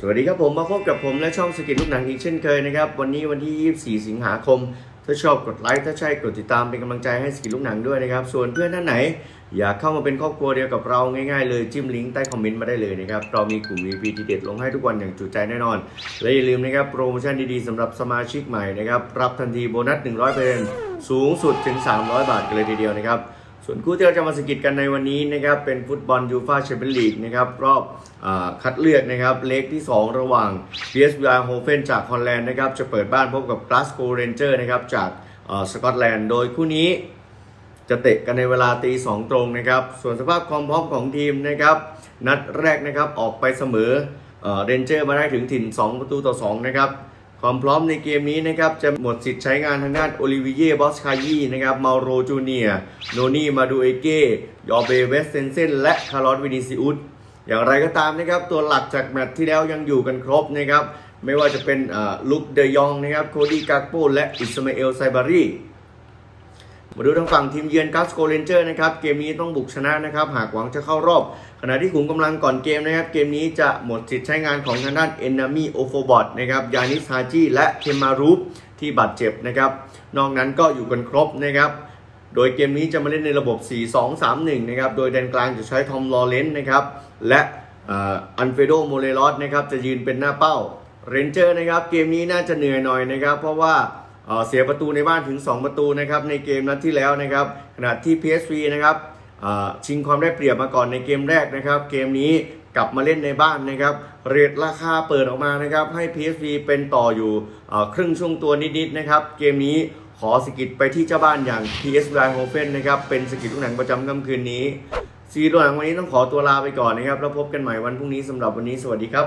สวัสดีครับผมมาพบกับผมและช่องสกิลลูกหนังอีกเช่นเคยนะครับ วันนี้วันที่ 24 สิงหาคม ถ้าชอบกดไลค์ถ้าใช่กดติดตามเป็นกำลังใจให้สกิลลูกหนังด้วยนะครับ ส่วนเพื่อนท่านไหน อยากเข้ามาเป็นครอบครัวเดียวกับเราง่ายๆเลยจิ้มลิงก์ใต้คอมเมนต์มาได้เลยนะครับเรามีกลุ่ม VP ทีเด็ดลงให้ทุกวันอย่างจุใจแน่นอน และอย่าลืมนะครับโปรโมชั่นดีๆสำหรับสมาชิกใหม่นะครับรับทันทีโบนัส 100%สูงสุดถึง 300 บาทกันเลยทีเดียวนะครับ ส่วนคู่ที่เราจะมาสกิดกันในวันนี้นะครับเป็นฟุตบอลยูฟาแชมเปี้ยนลีกนะครับรอบอคัดเลือกนะครับเลกที่ 2 ระหว่าง PSV Eindhoven จากฮอลแลนด์นะครับจะเปิดบ้านพบกับ Glasgow Rangers นะครับจากสกอตแลนด์โดยคู่นี้จะเตะกันในเวลาตีสองตรงนะครับ ส่วนสภาพความพร้อมของทีมนะครับ นัดแรกนะครับออกไปเสมอเรนเจอร์มาได้ถึงถิ่น 2 ประตูต่อ2นะครับ ความพร้อมในเกมนี้นะครับจะหมดสิทธิ์ใช้งานทางด้านโอลิเวียบอสคายีนะครับมาโรจูเนียโนนี่มาดูเอเก้ยอเบเวสเซนเซนและคาร์ลอสวินิซิอุสอย่างไรก็ตามนะครับตัวหลักจากแมตช์ที่แล้วยังอยู่กันครบนะครับไม่ว่าจะเป็นลุคเดยองนะครับโคดี้กาโปและอิสมาเอลไซบารี มาดูทางฝั่งทีมเยือนกัสโกเรนเจอร์นะครับเกมนี้ต้องบุกชนะนะครับหากหวังจะเข้ารอบ ขณะที่ขุมกำลังก่อนเกมนะครับเกมนี้จะหมดสิทธิ์ใช้งานของทางด้านเอนนามีโอโฟบอตนะครับยานิสฮาจิและเคมารูปที่บาดเจ็บนะครับนอกนั้นก็อยู่กันครบนะครับโดยเกมนี้จะมาเล่นในระบบ 4-2-3-1 นะครับ โดยแดนกลางจะใช้ทอมลอเรนส์นะครับ และอันเฟโดโมเลรอสนะครับ จะยืนเป็นหน้าเป้า เรนเจอร์นะครับ เกมนี้น่าจะเหนื่อยหน่อยนะครับ เพราะว่า เสียประตูในบ้านถึง 2 ประตูนะครับในเกมนัดที่แล้วนะครับขณะที่ PSV นะครับชิงความได้เปรียบมาก่อนในเกมแรกนะครับ เกมนี้กลับมาเล่นในบ้านนะครับ เรทราคาเปิดออกมานะครับ ให้ PSV เป็นต่ออยู่ครึ่งช่วงตัวนิดๆนะครับ เกมนี้ขอสกิดไปที่เจ้าบ้านอย่าง PSV Eindhoven นะครับ เป็นสกิดลูกหนังประจำค่ำคืนนี้ ซีรีส์หนังวันนี้ต้องขอตัวลาไปก่อนนะครับ แล้วพบกันใหม่วันพรุ่งนี้สำหรับวันนี้สวัสดีครับ